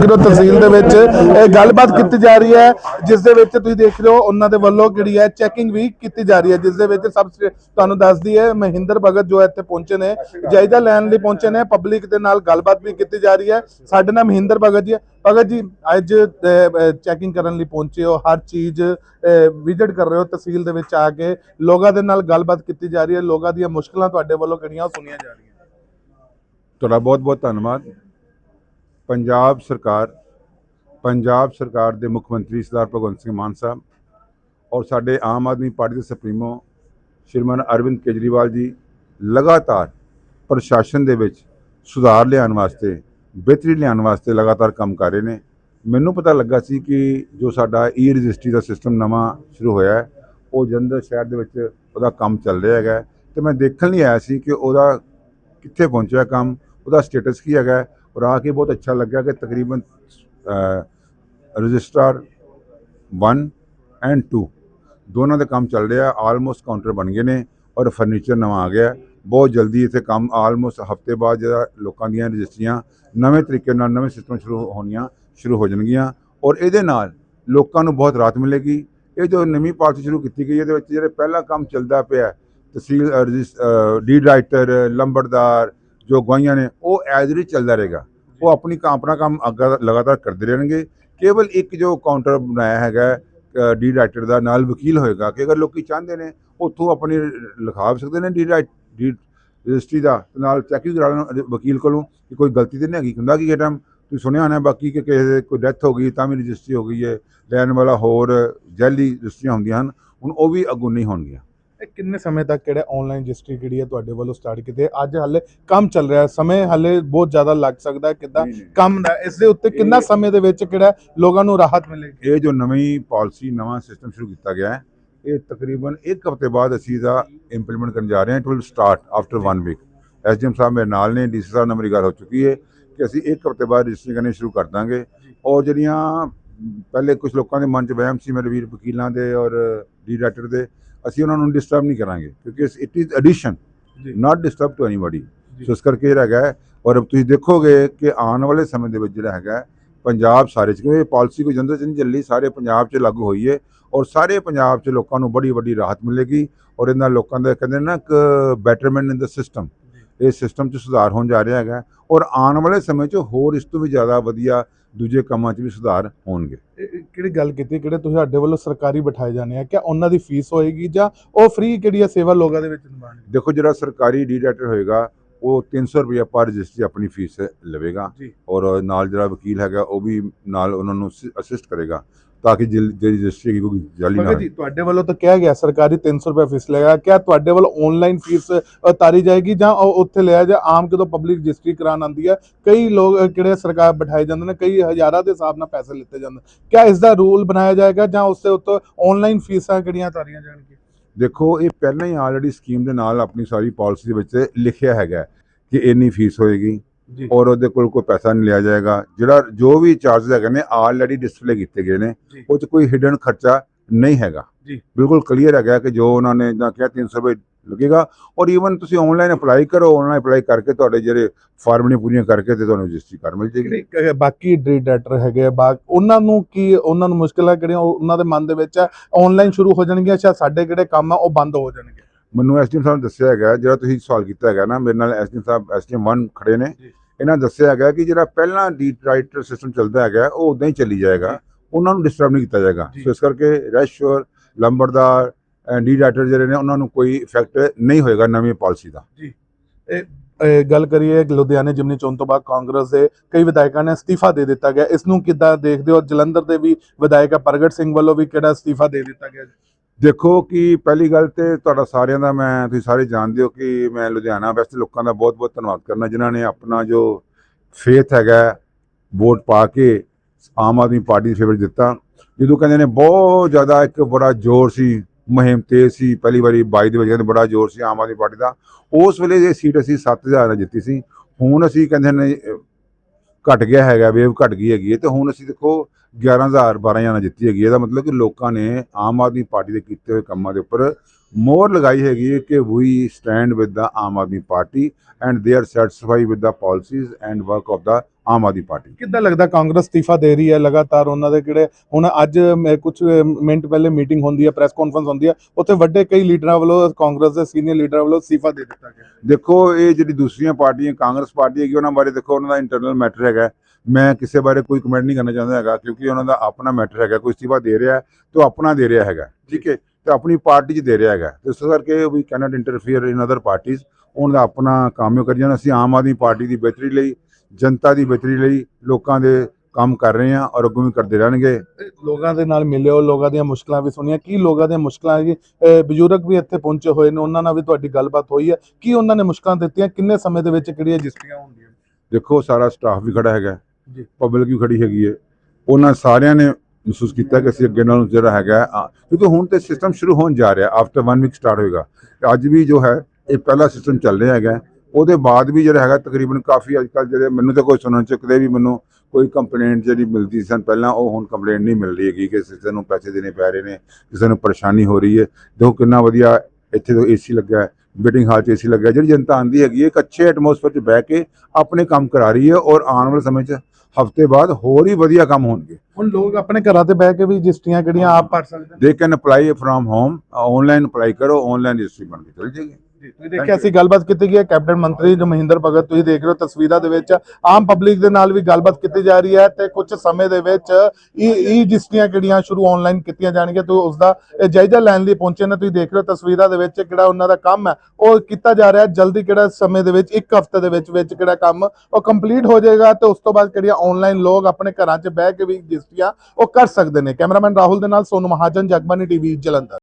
ਰਹੇ ਤਹਿਸੀਲ ਦੇ ਵਿੱਚ ਇਹ ਗੱਲਬਾਤ ਕੀਤੀ ਜਾ ਰਹੀ ਹੈ, ਜਿਸ ਦੇ ਵਿੱਚ ਤੁਸੀਂ ਦੇਖ ਰਹੇ ਹੋ ਉਹਨਾਂ ਦੇ ਵੱਲੋਂ ਕਿਹੜੀ ਹੈ ਚੈਕਿੰਗ ਵੀ ਕੀਤੀ ਜਾ ਰਹੀ ਹੈ, ਜਿਸ ਦੇ ਵਿੱਚ ਸਭ ਤੁਹਾਨੂੰ ਦੱਸਦੀ ਹੈ ਮਹਿੰਦਰ ਭਗਤ ਜੋ ਇੱਥੇ ਪਹੁੰਚੇ ਨੇ, ਜਾਇਜ਼ਾ ਲੈਣ ਲਈ ਪਹੁੰਚੇ ਨੇ ਪਬਲਿਕ ਦੇ ਨਾਲ ਗੱਲਬਾਤ ਵੀ ਕੀਤੀ ਜਾ ਰਹੀ ਹੈ। ਸਾਡੇ ਨਾਲ ਮਹਿੰਦਰ ਭਗਤ ਜੀ ਭਗਤ ਜੀ, ਅੱਜ ਚੈਕਿੰਗ ਕਰਨ ਲਈ ਪਹੁੰਚੇ ਹੋ, ਹਰ ਚੀਜ਼ ਵਿਜ਼ਿਟ ਕਰ ਰਹੇ ਹੋ ਤਹਿਸੀਲ ਦੇ ਵਿੱਚ ਆ ਕੇ, ਲੋਕਾਂ ਦੇ ਨਾਲ ਗੱਲਬਾਤ ਕੀਤੀ ਜਾ ਰਹੀ ਹੈ, ਲੋਕਾਂ ਦੀਆਂ ਮੁਸ਼ਕਲਾਂ ਤੁਹਾਡੇ ਵੱਲੋਂ ਕਿਹੜੀਆਂ ਉਹ ਸੁਣੀਆਂ ਜਾ ਰਹੀਆਂ ਤੁਹਾਡਾ ਬਹੁਤ ਬਹੁਤ ਧੰਨਵਾਦ। ਪੰਜਾਬ ਸਰਕਾਰ ਪੰਜਾਬ ਸਰਕਾਰ ਦੇ ਮੁੱਖ ਮੰਤਰੀ ਸਰਦਾਰ ਭਗਵੰਤ ਸਿੰਘ ਮਾਨ ਸਾਹਿਬ ਔਰ ਸਾਡੇ ਆਮ ਆਦਮੀ ਪਾਰਟੀ ਦੇ ਸੁਪਰੀਮੋ ਸ਼੍ਰੀਮਾਨ ਅਰਵਿੰਦ ਕੇਜਰੀਵਾਲ ਜੀ ਲਗਾਤਾਰ ਪ੍ਰਸ਼ਾਸਨ ਦੇ ਵਿੱਚ ਸੁਧਾਰ ਲਿਆਉਣ ਵਾਸਤੇ, ਬਿਹਤਰੀ ਲਿਆਉਣ ਵਾਸਤੇ ਲਗਾਤਾਰ ਕੰਮ ਕਰ ਰਹੇ ਨੇ। ਮੈਨੂੰ ਪਤਾ ਲੱਗਾ ਸੀ ਕਿ ਜੋ ਸਾਡਾ ਈ ਰਜਿਸਟਰੀ ਦਾ ਸਿਸਟਮ ਨਵਾਂ ਸ਼ੁਰੂ ਹੋਇਆ ਹੈ, ਉਹ ਜਲੰਧਰ ਸ਼ਹਿਰ ਦੇ ਵਿੱਚ ਉਹਦਾ ਕੰਮ ਚੱਲ ਰਿਹਾ ਹੈਗਾ ਤੇ ਮੈਂ ਦੇਖਣ ਲਈ ਆਇਆ ਸੀ ਕਿ ਉਹਦਾ ਕਿੱਥੇ ਪਹੁੰਚਿਆ ਕੰਮ, ਉਹਦਾ ਸਟੇਟਸ ਕੀ ਹੈਗਾ ਔਰ ਆ ਕੇ ਬਹੁਤ ਅੱਛਾ ਲੱਗਾ ਕਿ ਤਕਰੀਬਨ ਰਜਿਸਟਰ 1 ਐਂਡ 2 ਦੋਨਾਂ ਦਾ ਕੰਮ ਚੱਲ ਰਿਹਾ ਆਲਮੋਸਟ ਕਾਊਂਟਰ ਬਣ ਗਏ ਨੇ ਔਰ ਫਰਨੀਚਰ ਨਵਾਂ ਆ ਗਿਆ ਬਹੁਤ ਜਲਦੀ ਇੱਥੇ ਕੰਮ ਆਲਮੋਸਟ ਹਫ਼ਤੇ ਬਾਅਦ ਜਿਹੜਾ ਲੋਕਾਂ ਦੀਆਂ ਰਜਿਸਟਰੀਆਂ ਨਵੇਂ ਤਰੀਕੇ ਨਾਲ ਨਵੇਂ ਸਿਸਟਮ ਸ਼ੁਰੂ ਹੋਣੀਆਂ ਸ਼ੁਰੂ ਹੋ ਜਾਣਗੀਆਂ ਔਰ ਇਹਦੇ ਨਾਲ ਲੋਕਾਂ ਨੂੰ ਬਹੁਤ ਰਾਹਤ ਮਿਲੇਗੀ ਇਹ ਜੋ ਨਵੀਂ ਪਾਲਿਸੀ ਸ਼ੁਰੂ ਕੀਤੀ ਗਈ ਹੈ, ਇਹਦੇ ਵਿੱਚ ਜਿਹੜੇ ਪਹਿਲਾ ਕੰਮ ਚੱਲਦਾ ਪਿਆ ਤਹਿਸੀਲ ਅ, ਰਜਿਸ- ਅ, ਡੀਡ ਲੰਬੜਦਾਰ ਜੋ ਗਵਾਹੀਆਂ ਨੇ, ਉਹ ਐਜ਼ ਇਟ ਚੱਲਦਾ ਰਹੇਗਾ। ਉਹ ਆਪਣੀ ਕੰਮ, ਆਪਣਾ ਕੰਮ ਅੱਗਾ ਲਗਾਤਾਰ ਕਰਦੇ ਰਹਿਣਗੇ। ਕੇਵਲ ਇੱਕ ਜੋ ਕਾਊਂਟਰ ਬਣਾਇਆ ਹੈਗਾ ਡੀ ਰਾਈਟਰ ਦਾ ਨਾਲ ਵਕੀਲ ਹੋਏਗਾ, ਕਿ ਅਗਰ ਲੋਕੀ ਚਾਹੁੰਦੇ ਨੇ, ਉੱਥੋਂ ਆਪਣੀ ਲਿਖਾ ਵੀ ਸਕਦੇ ਨੇ ਡੀ ਰਾਈਟ ਡੀ ਰਜਿਸਟਰੀ ਦਾ, ਨਾਲ ਚੈਕਿੰਗ ਕਰਾ ਲੈਣ ਵਕੀਲ ਕੋਲੋਂ, ਕਿ ਕੋਈ ਗਲਤੀ ਤੇ ਨਹੀਂ ਹੈਗੀ। ਹੁੰਦਾ ਕੀ ਟਾਈਮ ਤੁਸੀਂ ਸੁਣਿਆ ਹੋਣਾ, ਬਾਕੀ ਕਿ ਕਿਸੇ ਦੇ ਕੋਈ ਡੈਥ ਹੋ ਗਈ, ਤਾਂ ਵੀ ਰਜਿਸਟਰੀ ਹੋ ਗਈ ਹੈ। ਲੈਣ ਵਾਲਾ ਹੋਰ ਜੈਲੀ ਰਜਿਸਟਰੀਆਂ ਹੁੰਦੀਆਂ ਹਨ, ਹੁਣ ਉਹ ਵੀ ਅੱਗੋਂ ਨਹੀਂ ਹੋਣਗੀਆਂ। ਇਹ ਕਿੰਨੇ ਸਮੇਂ ਤੱਕ ਕਿਹੜਾ ਆਨਲਾਈਨ ਰਜਿਸਟਰੀ ਜਿਹੜੀ ਹੈ ਤੁਹਾਡੇ ਵੱਲੋਂ ਸਟਾਰਟ ਕੀਤੀ ਹੈ? ਅੱਜ ਹਾਲੇ ਕੰਮ ਚੱਲ ਰਿਹਾ ਹੈ। ਸਮੇਂ ਹਾਲੇ ਬਹੁਤ ਜ਼ਿਆਦਾ ਲੱਗ ਸਕਦਾ ਹੈ ਕਿੱਦਾਂ ਕੰਮ ਦਾ। ਇਸ ਦੇ ਉੱਤੇ ਕਿੰਨਾ ਇਹ- ਸਮੇਂ ਦੇ ਵਿੱਚ ਕਿਹੜਾ ਲੋਕਾਂ ਨੂੰ ਰਾਹਤ ਮਿਲੇਗੀ? ਇਹ ਜੋ ਨਵੀਂ ਪਾਲਿਸੀ ਨਵਾਂ ਸਿਸਟਮ ਸ਼ੁਰੂ ਕੀਤਾ ਗਿਆ ਹੈ ਇਹ ਤਕਰੀਬਨ ਇੱਕ ਹਫ਼ਤੇ ਬਾਅਦ ਅਸੀਂ ਇਹਦਾ ਇੰਪਲੀਮੈਂਟ ਕਰਨ ਜਾ ਰਹੇ ਹਾਂ। It will start after 1 week SDM Sahib ਮੇਰੇ ਨਾਲ ਨੇ ਡੀਸੀ ਸਾਹਿਬ ਨਾਲ ਮੇਰੀ ਗੱਲ ਹੋ ਚੁੱਕੀ ਹੈ ਕਿ ਅਸੀਂ ਇੱਕ ਹਫ਼ਤੇ ਬਾਅਦ ਰਜਿਸਟਰੀ ਕਰਨੀ ਸ਼ੁਰੂ ਕਰ ਦਾਂਗੇ। ਔਰ ਜਿਹੜੀਆਂ ਪਹਿਲੇ ਕੁਝ ਲੋਕਾਂ ਦੇ ਮਨ 'ਚ ਵਹਿਮ ਸੀ ਮੇਰੇ ਵੀਰ ਵਕੀਲਾਂ ਦੇ ਔਰ ਡੀ ਡਾਇਰੈਕਟਰ ਦੇ ਅਸੀਂ ਉਹਨਾਂ ਨੂੰ ਡਿਸਟਰਬ ਨਹੀਂ ਕਰਾਂਗੇ ਕਿਉਂਕਿ it is addition. Not disturb to anybody. So ਇਸ ਕਰਕੇ ਇਹ ਹੈਗਾ ਔਰ ਤੁਸੀਂ ਦੇਖੋਗੇ ਕਿ ਆਉਣ ਵਾਲੇ ਸਮੇਂ ਦੇ ਵਿੱਚ ਜਿਹੜਾ ਹੈਗਾ ਪੰਜਾਬ ਸਾਰੇ ਚ ਕਿਉਂਕਿ ਇਹ ਪਾਲਿਸੀ ਕੋਈ ਜੰਦਰ ਚ ਨਹੀਂ ਚੱਲੀ ਸਾਰੇ ਪੰਜਾਬ ਚ ਲਾਗੂ ਹੋਈ ਹੈ ਔਰ ਸਾਰੇ ਪੰਜਾਬ ਚ ਲੋਕਾਂ ਨੂੰ ਬੜੀ ਵੱਡੀ ਰਾਹਤ ਮਿਲੇਗੀ ਔਰ ਇਹਨਾਂ ਲੋਕਾਂ ਦਾ ਕਹਿੰਦੇ ਨਾ ਇੱਕ ਬੈਟਰਮੈਂਟ ਇਨ ਦਾ ਸਿਸਟਮ ਇਹ ਸਿਸਟਮ ਚ ਸੁਧਾਰ ਹੋਣ ਜਾ ਰਿਹਾ ਹੈਗਾ ਔਰ ਆਉਣ ਵਾਲੇ ਸਮੇਂ ਚ ਹੋਰ ਇਸ ਤੋਂ ਵੀ ਜ਼ਿਆਦਾ ਵਧੀਆ ਦੂਜੇ ਕੰਮਾਂ ਚ ਵੀ ਸੁਧਾਰ ਹੋਣਗੇ। ਕਿਹੜੀ ਗੱਲ ਕੀਤੀ? ਕਿਹੜੇ ਤੁਹਾਡੇ ਵੱਲੋਂ ਸਰਕਾਰੀ ਬਿਠਾਏ ਜਾਣੇ ਆ? ਕਿਆ ਉਹਨਾਂ ਦੀ ਫੀਸ ਹੋਏਗੀ ਜਾਂ ਉਹ ਫ੍ਰੀ ਕਿਹੜੀ ਸੇਵਾ ਲੋਕਾਂ ਦੇ ਵਿੱਚ ਨਿਭਾਉਣਗੇ ਦੇਖੋ ਜਿਹੜਾ ਸਰਕਾਰੀ ਡੀ ਡਾਇਰੈਕਟਰ ਹੋਏਗਾ ਉਹ 300 ਰੁਪਏ ਪਰ ਰਜਿਸਟਰੀ ਆਪਣੀ ਫੀਸ ਲਵੇਗਾ। ਔਰ ਨਾਲ ਜਿਹੜਾ ਵਕੀਲ ਹੈਗਾ ਉਹ ਵੀ ਨਾਲ ਉਹਨਾਂ ਨੂੰ ਅਸਿਸਟ ਕਰੇਗਾ। ਤਾਂ ਕਿ ਜਿਹੜੀ ਰਜਿਸਟਰੀ ਹੈਗੀ ਕੋਈ ਜਾਲੀ ਨਾ ਭਗਤ ਹੋਵੇ। ਜੀ ਤੁਹਾਡੇ ਵੱਲੋਂ ਤਾਂ ਕਿਹਾ ਗਿਆ ਸਰਕਾਰੀ 300 ਰੁਪਏ ਫੀਸ ਲਏਗਾ ਕਿਆ ਤੁਹਾਡੇ ਵੱਲੋਂ ਆਨਲਾਈਨ ਫੀਸ ਤਾਰੀ ਜਾਏਗੀ ਜਾਂ ਉਹ ਉੱਥੇ ਲਿਆ ਜਾ? ਆਮ ਜਦੋਂ ਪਬਲਿਕ ਰਜਿਸਟਰੀ ਕਰਾਉਣ ਆਉਂਦੀ ਹੈ ਕਈ ਲੋਕ ਅ, ਕਿਹੜੇ ਸਰਕਾਰ ਬਿਠਾਏ ਜਾਂਦੇ ਨੇ ਕਈ ਹਜ਼ਾਰਾਂ ਦੇ ਹਿਸਾਬ ਨਾਲ ਪੈਸੇ ਲਿੱਤੇ ਜਾਂਦੇ ਕਿਆ ਇਸ ਦਾ ਰੂਲ ਬਣਾਇਆ ਜਾਏਗਾ ਜਾਂ ਉਸ ਦੇ ਉੱਤੇ ਆਨਲਾਈਨ ਫੀਸਾਂ ਕਿਹੜੀਆਂ ਤਾਰੀਆਂ ਜਾਣਗੀਆਂ? ਦੇਖੋ ਇਹ ਪਹਿਲਾਂ ਹੀ ਆਲਰੇਡੀ ਸਕੀਮ ਦੇ ਨਾਲ ਆਪਣੀ ਸਾਰੀ ਪਾਲਿਸੀ ਦੇ ਵਿੱਚ ਲਿਖਿਆ ਹੈਗਾ ਕਿ ਇੰਨੀ ਫੀਸ ਹੋਏਗੀ। ਔਰ ਉਹਦੇ ਕੋਲ ਕੋਈ ਪੈਸਾ ਨਹੀਂ ਲਿਆ ਜਾਏਗਾ। ਜਿਹੜਾ ਜੋ ਵੀ ਚਾਰजेस ਹੈਗੇ ਨੇ ਆਲਰੇਡੀ ਡਿਸਪਲੇ ਕੀਤੇ ਗਏ ਨੇ। ਉਹ 'ਚ ਕੋਈ ਹਿਡਨ ਖਰਚਾ ਨਹੀਂ ਹੈਗਾ। ਬਿਲਕੁਲ ਕਲੀਅਰ ਹੈਗਾ ਕਿ ਜੋ ਉਹਨਾਂ ਨੇ ਜਾਂ ਕਿਹਾ 300 ਰੁਪਏ ਲੱਗੇਗਾ। ਔਰ ਈਵਨ ਤੁਸੀਂ ਆਨਲਾਈਨ ਅਪਲਾਈ ਕਰੋ ਆਨਲਾਈਨ ਅਪਲਾਈ ਕਰਕੇ ਤੁਹਾਡੇ ਜਿਹੜੇ ਫਾਰਮਲੀਆਂ ਪੂਰੀਆਂ ਕਰਕੇ ਤੇ ਤੁਹਾਨੂੰ ਰਜਿਸਟਰੀ ਕਰ ਮਿਲ ਜੇਗੀ ਬਾਕੀ ਡਾਇਰੈਕਟਰ ਹੈਗੇ ਆ, ਬਾ ਉਹਨਾਂ ਨੂੰ ਕੀ ਉਹਨਾਂ ਨੂੰ ਮੁਸ਼ਕਲਾਂ ਕਿਹੜੀਆਂ ਉਹ- ਉਹਨਾਂ ਦੇ ਮਨ ਦੇ ਵਿੱਚ ਆਨਲਾਈਨ ਸ਼ੁਰੂ ਹੋ ਜਾਣਗੀਆਂ ਸ਼ਾਇਦ ਸਾਡੇ ਕਿਹੜੇ ਕੰਮ ਆ ਉਹ ਬੰਦ ਹੋ ਜਾਣਗੇ? ਮੈਨੂੰ ਐਸਡੀਐਮ ਸਾਹਿਬ ਦੱਸਿਆ ਹੈਗਾ ਜਿਹੜਾ ਤੁਸੀਂ ਸਵਾਲ ਕੀਤਾ ਹੈਗਾ ਨਾ ਮੇਰੇ ਨਾਲ ਐਸਡੀਐਮ ਸਾਹਿਬ ਐਸਡੀਐਮ 1 ਖੜੇ ਨੇ। ਇਹਨਾਂ ਦੱਸਿਆ ਹੈਗਾ ਕਿ ਜਿਹੜਾ ਪਹਿਲਾਂ ਡੀ ਰਾਈਟਰ ਸਿਸਟਮ ਚੱਲਦਾ ਹੈਗਾ ਉਹ ਉਦਾਂ ਹੀ ਚੱਲੀ ਜਾਏਗਾ। ਉਹਨਾਂ ਨੂੰ ਡਿਸਟਰਬ ਨਹੀਂ ਕੀਤਾ ਜਾਏਗਾ। ਜੀ। ਸੋ ਇਸ ਕਰਕੇ ਰੈਸ਼ੋਰ ਲੰਬੜਦਾਰ ਡੀ ਰਾਈਟਰ ਜਿਹੜੇ ਨੇ ਉਹਨਾਂ ਨੂੰ ਕੋਈ ਇਫੈਕਟ ਨਹੀਂ ਹੋਏਗਾ ਨਵੀਂ ਪਾਲਿਸੀ ਦਾ। ਇਹ ਗੱਲ ਕਰੀਏ ਲੁਧਿਆਣੇ ਜਿਮਨੀ ਚੋਣ ਤੋਂ ਬਾਅਦ ਕਾਂਗਰਸ ਦੇ ਕਈ ਵਿਧਾਇਕਾਂ ਨੇ ਅਸਤੀਫਾ ਦੇ ਦਿੱਤਾ ਗਿਆ। ਇਸ ਨੂੰ ਕਿੱਦਾਂ ਦੇਖਦੇ ਹੋ? ਜਲੰਧਰ ਦੇ ਵੀ ਵਿਧਾਇਕ ਪ੍ਰਗਟ ਸਿੰਘ ਵੱਲੋਂ ਵੀ ਕਿਹੜਾ ਅਸਤੀਫਾ ਦੇ ਦਿੱਤਾ ਗਿਆ ਦੇਖੋ ਕਿ ਪਹਿਲੀ ਗੱਲ ਤੇ ਤੁਹਾਡਾ ਸਾਰਿਆਂ ਦਾ ਮੈਂ ਤੁਸੀਂ ਸਾਰੇ ਜਾਣਦੇ ਹੋ ਕਿ ਮੈਂ ਲੁਧਿਆਣਾ ਵੈਸਟ ਲੋਕਾਂ ਦਾ ਬਹੁਤ-ਬਹੁਤ ਧੰਨਵਾਦ ਕਰਨਾ ਜਿਨ੍ਹਾਂ ਨੇ ਆਪਣਾ ਜੋ ਫੇਥ ਹੈਗਾ ਵੋਟ ਪਾ ਕੇ ਆਮ ਆਦਮੀ ਪਾਰਟੀ ਦੀ ਫੇਵਰ ਦਿੱਤਾ। ਜਦੋਂ ਕਹਿੰਦੇ ਨੇ ਬਹੁਤ ਜ਼ਿਆਦਾ ਇੱਕ ਬੜਾ ਜ਼ੋਰ ਸੀ ਮੁਹਿੰਮ ਤੇਜ਼ ਸੀ ਪਹਿਲੀ ਵਾਰੀ 22 ਦੇ ਵਜੇ ਕਹਿੰਦੇ ਬੜਾ ਜ਼ੋਰ ਸੀ ਆਮ ਆਦਮੀ ਪਾਰਟੀ ਦਾ। ਉਸ ਵੇਲੇ ਇਹ ਸੀਟ ਅਸੀਂ 7000 ਨਾਲ ਜਿੱਤੀ ਸੀ। ਹੁਣ ਅਸੀਂ ਕਹਿੰਦੇ ਨੇ ਅਹ, ਘਟ ਗਿਆ ਹੈਗਾ ਵੇਵ ਘਟ ਗਈ ਹੈਗੀ ਹੈ। ਤੇ ਹੁਣ ਅਸੀਂ ਦੇਖੋ 11000 12000 ਨਾਲ ਜਿੱਤੀ ਹੈਗੀ ਹੈ। ਇਹਦਾ ਮਤਲਬ ਕਿ ਲੋਕਾਂ ਨੇ ਆਮ ਆਦਮੀ ਪਾਰਟੀ ਦੇ ਕੀਤੇ ਹੋਏ ਕੰਮਾਂ ਦੇ ਉੱਪਰ ਮੋਹਰ ਲਗਾਈ ਹੈਗੀ ਹੈ ਕਿ we stand with the Aam Aadmi Party and they are satisfy with the policies and work of the Aam Aadmi Party ਕਿੱਦਾਂ ਲੱਗਦਾ ਕਾਂਗਰਸ ਅਸਤੀਫਾ ਦੇ ਰਹੀ ਹੈ, ਲਗਾਤਾਰ ਉਹਨਾਂ ਦੇ ਕਿਹੜੇ ਹੁਣ ਅੱਜ ਕੁਝ ਮਿੰਟ ਪਹਿਲੇ ਮੀਟਿੰਗ ਹੁੰਦੀ ਹੈ, ਪ੍ਰੈਸ ਕਾਨਫਰੰਸ ਹੁੰਦੀ ਹੈ, ਉੱਥੇ ਵੱਡੇ ਕਈ ਲੀਡਰਾਂ ਵੱਲੋਂ ਕਾਂਗਰਸ ਦੇ ਸੀਨੀਅਰ ਲੀਡਰਾਂ ਵੱਲੋਂ ਅਸਤੀਫਾ ਦੇ ਦਿੱਤਾ ਗਿਆ। ਦੇਖੋ, ਇਹ ਜਿਹੜੀ ਦੂਸਰੀਆਂ ਪਾਰਟੀਆਂ, ਕਾਂਗਰਸ ਪਾਰਟੀ ਹੈਗੀ, ਉਹਨਾਂ ਬਾਰੇ ਦੇਖੋ, ਉਹਨਾਂ ਦਾ ਇੰਟਰਨਲ ਮੈਟਰ ਹੈਗਾ। ਮੈਂ ਕਿਸੇ ਬਾਰੇ ਕੋਈ ਕਮੈਂਟ ਨਹੀਂ ਕਰਨਾ ਚਾਹੁੰਦਾ ਹੈਗਾ, ਕਿਉਂਕਿ ਉਹਨਾਂ ਦਾ ਆਪਣਾ ਮੈਟਰ ਹੈਗਾ, ਕੋਈ ਅਸਤੀਫਾ ਦੇ ਰਿਹਾ ਹੈ, ਤੇ ਉਹ ਆਪਣਾ ਦੇ ਰਿਹਾ ਹੈਗਾ, ਠੀਕ ਹੈ? ਤੇ ਆਪਣੀ ਪਾਰਟੀ 'ਚ ਦੇ ਰਿਹਾ ਹੈਗਾ। ਤੇ ਇਸ ਕਰਕੇ ਵੀ ਕੈਨਟ ਇੰਟਰਫੀਅਰ ਇਨ ਅਦਰ ਪਾਰਟੀਆਂ ਉਹਨਾਂ ਦਾ ਆਪਣਾ ਕੰਮ ਉਹ ਕਰੀ ਜਾਣ। ਅਸੀਂ ਆਮ ਆਦਮੀ ਪਾਰਟੀ ਦੀ ਬਿਹਤਰੀ ਲਈ ਜਨਤਾ ਦੀ ਬਿਹਤਰੀ ਲਈ ਲੋਕਾਂ ਦੇ ਕੰਮ ਕਰ ਰਹੇ ਹਾਂ ਔਰ ਅੱਗੋਂ ਵੀ ਕਰਦੇ ਰਹਿਣਗੇ। ਲੋਕਾਂ ਦੇ ਨਾਲ ਮਿਲਿਓ ਲੋਕਾਂ ਦੀਆਂ ਮੁਸ਼ਕਲਾਂ ਵੀ ਸੁਣੀਆਂ। ਕੀ ਲੋਕਾਂ ਦੀਆਂ ਮੁਸ਼ਕਲਾਂ ਕਿ ਬਜ਼ੁਰਗ ਵੀ ਇੱਥੇ ਪਹੁੰਚੇ ਹੋਏ ਨੇ ਉਹਨਾਂ ਨਾਲ ਵੀ ਤੁਹਾਡੀ ਗੱਲਬਾਤ ਹੋਈ ਹੈ। ਕੀ ਉਹਨਾਂ ਨੇ ਮੁਸ਼ਕਲਾਂ ਦਿੱਤੀਆਂ? ਕਿੰਨੇ ਸਮੇਂ ਦੇ ਵਿੱਚ ਕਿਹੜੀਆਂ ਰਜਿਸਟਰੀਆਂ ਹੁੰਦੀਆਂ ਦੇਖੋ ਸਾਰਾ ਸਟਾਫ ਵੀ ਖੜਾ ਹੈਗਾ। ਜੀ। ਪਬਲਿਕ ਵੀ ਖੜੀ ਹੈਗੀ ਹੈ। ਉਹਨਾਂ ਸਾਰਿਆਂ ਨੇ ਮਹਿਸੂਸ ਕੀਤਾ ਕਿ ਅਸੀਂ ਅੱਗੇ ਨਾਲੋਂ ਜਿਹੜਾ ਹੈਗਾ ਆ, ਕਿਉਂਕਿ ਹੁਣ ਤੇ ਸਿਸਟਮ ਸ਼ੁਰੂ ਹੋਣ ਜਾ ਰਿਹਾ ਆਫਟਰ 1 ਵੀਕ ਸਟਾਰਟ ਹੋਏਗਾ। ਅੱਜ ਵੀ ਜੋ ਹੈ ਇਹ ਪਹਿਲਾ ਸਿਸਟਮ ਚੱਲ ਰਿਹਾ ਹੈਗਾ। ਉਹਦੇ ਬਾਅਦ ਵੀ ਜਿਹੜਾ ਹੈਗਾ ਤਕਰੀਬਨ ਕਾਫੀ ਅੱਜ ਕੱਲ੍ਹ ਜਿਹੜੇ ਮੈਨੂੰ ਤਾਂ ਕੋਈ ਸੁਣਨ ਚ ਕਦੇ ਵੀ ਮੈਨੂੰ ਕੋਈ ਕੰਪਲੇਂਟ ਜਿਹੜੀ ਮਿਲਦੀ ਸਨ ਪਹਿਲਾਂ ਉਹ ਹੁਣ ਕੰਪਲੇਂਟ ਨਹੀਂ ਮਿਲ ਰਹੀ ਹੈਗੀ ਕਿ ਕਿਸੇ ਨੂੰ ਪੈਸੇ ਦੇਣੇ ਪੈ ਰਹੇ ਨੇ ਕਿਸੇ ਨੂੰ ਪਰੇਸ਼ਾਨੀ ਹੋ ਰਹੀ ਹੈ। ਦੇਖੋ ਕਿੰਨਾ ਵਧੀਆ ਇੱਥੇ ਤੋਂ ਏਸੀ ਲੱਗਾ ਹੈ ਮੀਟਿੰਗ ਹਾਲ 'ਚ ਏਸੀ ਲੱਗਾ। ਜਿਹੜੀ ਜਨਤਾ ਆਂਦੀ ਹੈਗੀ ਇੱਕ ਅੱਛੇ ਐਟਮੋਸਫੇਅਰ 'ਚ ਬਹਿ ਕੇ ਆਪਣੇ ਕੰਮ ਕਰਾ ਰਹੀ ਹੈ ਔਰ ਆਉਣ ਵਾਲੇ ਸਮੇਂ 'ਚ ਹਫ਼ਤੇ ਬਾਅਦ ਹੋਰ ਹੀ ਵਧੀਆ ਕੰਮ ਹੋਣਗੇ। ਹੁਣ ਲੋਕ ਆਪਣੇ ਘਰਾਂ ਤੇ ਬਹਿ ਕੇ ਵੀ ਰਜਿਸਟਰੀਆਂ ਕਿਹੜੀਆਂ ਆਪ ਭਰ ਸਕਦੇ they can apply from home online apply ਕਰੋ ਆਨਲਾਈਨ ਰਜਿਸਟਰੀ ਬਣ ਕੇ ਚਲ ਜਾਏਗੀ। ਤੁਸੀਂ ਦੇਖਿਆ ਅਸੀਂ ਗੱਲਬਾਤ ਕੀਤੀ ਗਈ ਹੈ ਕੈਬਨਿਟ ਮੰਤਰੀ ਜੋ ਮਹਿੰਦਰ ਭਗਤ ਤੁਸੀਂ ਦੇਖ ਰਹੇ ਹੋ ਤਸਵੀਰਾਂ ਦੇ ਵਿੱਚ ਆਮ ਪਬਲਿਕ ਦੇ ਨਾਲ ਵੀ ਗੱਲਬਾਤ ਕੀਤੀ ਜਾ ਰਹੀ ਹੈ ਤੇ ਕੁਝ ਸਮੇਂ ਦੇ ਵਿੱਚ ਇਹ ਇਹ ਰਜਿਸਟਰੀਆਂ ਕਿਹੜੀਆਂ ਸ਼ੁਰੂ ਆਨਲਾਈਨ ਕੀਤੀਆਂ ਜਾਣਗੀਆਂ ਤੇ ਉਸ ਦਾ ਜਾਇਜ਼ਾ ਲੈਣ ਲਈ ਪਹੁੰਚੇ ਨੇ ਤੁਸੀਂ ਦੇਖ ਰਹੇ ਹੋ ਤਸਵੀਰਾਂ ਦੇ ਵਿੱਚ ਕਿਹੜਾ ਉਹਨਾਂ ਦਾ ਕੰਮ ਹੈ ਉਹ ਕੀਤਾ ਜਾ ਰਿਹਾ ਜਲਦੀ ਕਿਹੜਾ ਸਮੇਂ ਦੇ ਵਿੱਚ ਇੱਕ ਹਫ਼ਤੇ ਦੇ ਵਿੱਚ ਵਿੱਚ ਕਿਹੜਾ ਕੰਮ ਉਹ ਕੰਪਲੀਟ ਹੋ ਜਾਏਗਾ ਤੇ ਉਸ ਤੋਂ ਬਾਅਦ ਕਿਹੜੀਆਂ ਆਨਲਾਈਨ ਲੋਕ ਆਪਣੇ ਘਰਾਂ 'ਚ ਬਹਿ ਕੇ ਵੀ ਰਜਿਸਟਰੀਆਂ ਉਹ ਕਰ ਸਕਦੇ ਨੇ। ਕੈਮਰਾਮੈਨ ਰਾਹੁਲ ਦੇ ਨਾਲ ਸੋਨੂ ਮਹਾਜਨ ਜਗਬਾਨੀ ਟੀਵੀ ਜਲੰਧਰ।